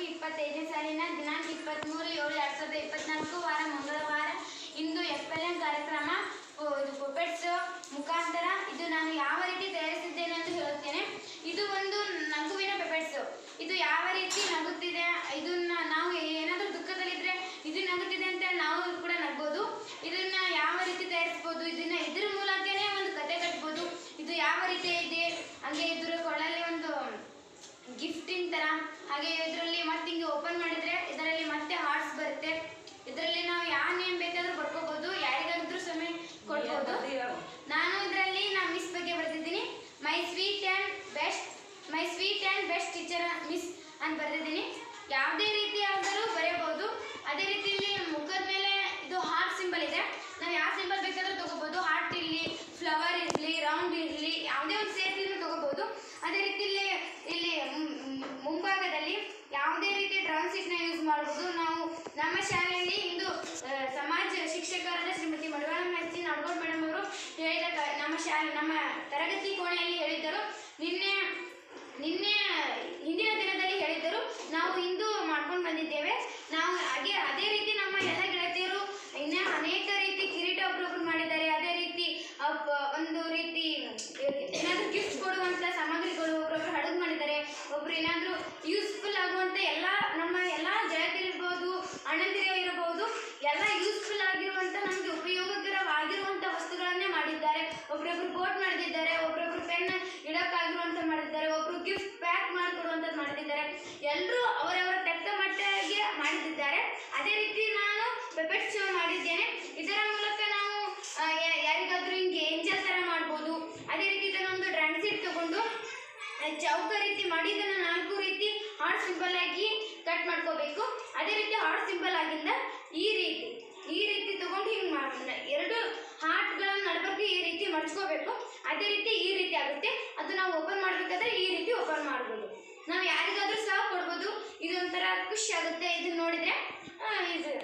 ಇಪ್ಪತ್ನಾಲ್ಕು ಇಪ್ಪತ್ತೈದನೇ ಸಾಲಿನ ದಿನಾಂಕ ಇಪ್ಪತ್ತ್ಮೂರು ಏಳು ಎರಡು ಸಾವಿರದ ಇಪ್ಪತ್ನಾಲ್ಕು ವಾರ ಮಂಗಳವಾರ ಇಂದು ಎಫ್ ಎಲ್ ಎಂ ಕಾರ್ಯಕ್ರಮ ಇದು ಪುಪೆಟ್ಸ್ ಮುಖಾಂತರ ಇದು ನಾನು ಯಾವ ರೀತಿ ತಯಾರಿಸಿದ್ದೇನೆ ಅಂತ ಹೇಳುತ್ತೇನೆ. ಇದು ಒಂದು ನಗುವಿನ ಪೆಪೆಟ್ಸ್ ಇದು ಯಾವ ರೀತಿ ನಗುತ್ತಿದೆ, ಇದನ್ನ ನಾವು ಏನಾದರೂ ದುಃಖದಲ್ಲಿದ್ದರೆ ಇದು ನಗುತ್ತಿದೆ ಅಂತ ನಾವು ಕೂಡ ನಗ್ಬೋದು. ಇದನ್ನ ಯಾವ ರೀತಿ ತಯಾರಿಸ್ಬೋದು, ಇದನ್ನ ಇದ್ರ ಮೂಲಕನೇ ಒಂದು ಕತೆ ಕಟ್ಬೋದು. ಇದು ಯಾವ ರೀತಿ ಇದೆ, ಹಾಗೆ ಇದ್ರ ಕೊಳ್ಳಲ್ಲಿ ಒಂದು ಗಿಫ್ಟಿನ ಥರ ಹಾಗೆ ಹಿಂಗೆ ಓಪನ್ ಮಾಡಿದರೆ ಇದರಲ್ಲಿ ಮತ್ತೆ ಹಾರ್ಟ್ಸ್ ಬರುತ್ತೆ. ಇದರಲ್ಲಿ ನಾವು ಯಾವ ನೇಮ್ ಬೇಕಾದ್ರೂ ಬರ್ಕೋಬಹುದು ಯಾರಿಗಾದ್ರೂ ಸಮಯ ಕೊಡ್ಬೋದು. ನಾನು ಇದರಲ್ಲಿ ನಾ ಮಿಸ್ ಬಗ್ಗೆ ಬರ್ತಿದ್ದೀನಿ my sweet and best my sweet and best teacher miss ಅಂತ ಬರ್ತಿದ್ದೀನಿ ಯಾವುದೇ ರೀತಿಯಾದರೂ ಬರೆಯಬಹುದು ಅದೇ ರೀತಿ ಇಲ್ಲಿ ಮುಖದ ಮೇಲೆ ಇದು ಹಾರ್ಟ್ ಸಿಂಬಲ್ ಇದೆ ನಾವು ಯಾವ ಸಿಂಬಲ್ ಬೇಕಾದರೂ ತಗೋಬೋದು ಹಾರ್ಟ್ ಇರಲಿ ಫ್ಲವರ್ ಇರಲಿ ರೌಂಡ್ ಇರಲಿ ಯಾವುದೇ ಒಂದು ಸೇಪ್ ಇದ್ರೂ ತಗೋಬೋದು ಅದೇ ರೀತಿ ಇಲ್ಲಿ ಇಲ್ಲಿ ಮು- ಮು- ಮುಂಭಾಗದಲ್ಲಿ ಯಾವುದೇ ರೀತಿ ಡ್ರಾಯಿಂಗ್ ಶೀಟ್ನ ಯೂಸ್ ಮಾಡ್ಬೋದು ನಾವು ನಮ್ಮ ಶಾಲೆಯಲ್ಲಿ ಇಂದು ಸಮಾಜ ಶಿಕ್ಷಕರಾದ ಶ್ರೀಮತಿ ಮಡಿವಾಳ ಮೆಚ್ಚಿ ನಡ್ಗೋಡ್ ಮೇಡಮ್ ಅವರು ಹೇಳಿದ ನಮ್ಮ ಶಾಲೆ, ನಮ್ಮ ತರಗತಿ ಕೋಣೆಯಲ್ಲಿ ಹೇಳಿದ್ದರು, ನಿನ್ನೆ ಹಿಂದಿನ ದಿನದಲ್ಲಿ ಹೇಳಿದ್ದರು ನಾವು ಇಂದು ಮಾಡ್ಕೊಂಡು ಬಂದಿದ್ದೇವೆ ನಾವು ಹಾಗೆ ಅದೇ ರೀತಿ ನಮ್ಮ ಎಲ್ಲ ಗೆಳತಿಯರು ಇನ್ನೂ ಅನೇಕ ರೀತಿ ಕಿರೀಟ ಒಬ್ರೊಬ್ರು ಮಾಡಿದ್ದಾರೆ ಅದೇ ರೀತಿ ಅಪ್- ಒಂದು ರೀತಿ ಏನಾದರೂ ಗಿಫ್ಟ್ ಕೊಡುವಂಥ ಸಾಮಗ್ರಿಗಳು ಒಬ್ರೊಬ್ರು ಹಡಗು ಮಾಡಿದ್ದಾರೆ ಒಬ್ರು ಏನಾದರೂ ಯೂಸ್ಫುಲ್ ಆಗುವಂಥ ಎಲ್ಲ ನಮ್ಮ ಎಲ್ಲ ಗೆಳತಿಯರಿರ್ಬೋದು ಅಣ್ಣಂದಿರ ಇರಬಹುದು ಎಲ್ಲ ಯೂಸ್ಫುಲ್ ಉಪಯೋಗಕರವಾಗಿರುವಂಥ ವಸ್ತುಗಳನ್ನೇ ಮಾಡಿದ್ದಾರೆ. ಒಬ್ರೊಬ್ರು ಕೋಟ್ ಮಾಡಿದ್ದಾರೆ ಒಬ್ರೊಬ್ರು ಪೆನ್ ಇಡಕ್ಕಾಗಿರುವಂತ ಮಾಡಿದ್ದಾರೆ ಒಬ್ರು ಗಿಫ್ಟ್ ಪ್ಯಾಕ್ ಮಾಡಿಕೊಡುವಂಥದ್ದು ಮಾಡಿದ್ದಾರೆ ಎಲ್ಲರೂ ಅವರವರ ತಕ್ಕ ಮಟ್ಟಿಗೆ ಮಾಡಿದ್ದಾರೆ. ಅದೇ ರೀತಿ ನಾನು ಪೆಪೆಟ್ ಶೋ ಮಾಡಿದ್ದೇನೆ. ಇದರ ಮೂಲಕ ನಾವು ಯಾರಿಗಾದ್ರೂ ಹಿಂಗೆ ಏಂಜಲ್ ಥರ ಮಾಡ್ಬೋದು. ಅದೇ ರೀತಿ ಇದನ್ನೊಂದು ಡ್ರಾಯಿಂಗ್ ಸೀಟ್ ತಗೊಂಡು ಚೌಕ ರೀತಿ ಮಾಡಿ, ಇದನ್ನು ನಾಲ್ಕು ರೀತಿ ಹಾರ್ಟ್ ಸಿಂಬಲ್ ಆಗಿ ಕಟ್ ಮಾಡ್ಕೋಬೇಕು. ಅದೇ ರೀತಿ ಹಾರ್ಟ್ ಸಿಂಬಲ್ ಆಗಿಂದ ಈ ರೀತಿ. ಈ ರೀತಿ ತಗೊಂಡು ಹಿಂಗೆ ಮಾಡೋಣ ಎರಡು ಹಾರ್ಟ್ಗಳನ್ನು ನಡಬೇಕು ಈ ರೀತಿ ಮಡ್ಚ್ಕೋಬೇಕು. ಅದೇ ರೀತಿ ಈ ರೀತಿ ಆಗುತ್ತೆ. ಅದು ನಾವು ಓಪನ್ ಮಾಡಬೇಕಾದ್ರೆ ಈ ರೀತಿ ಓಪನ್ ಮಾಡ್ಬೋದು. ನಾವು ಯಾರಿಗಾದ್ರೂ ಸಹ ಕೊಡ್ಬೋದು. ಇದೊಂಥರ ಖುಷಿ ಆಗುತ್ತೆ. ಇದನ್ನ ನೋಡಿದರೆ ಇದು.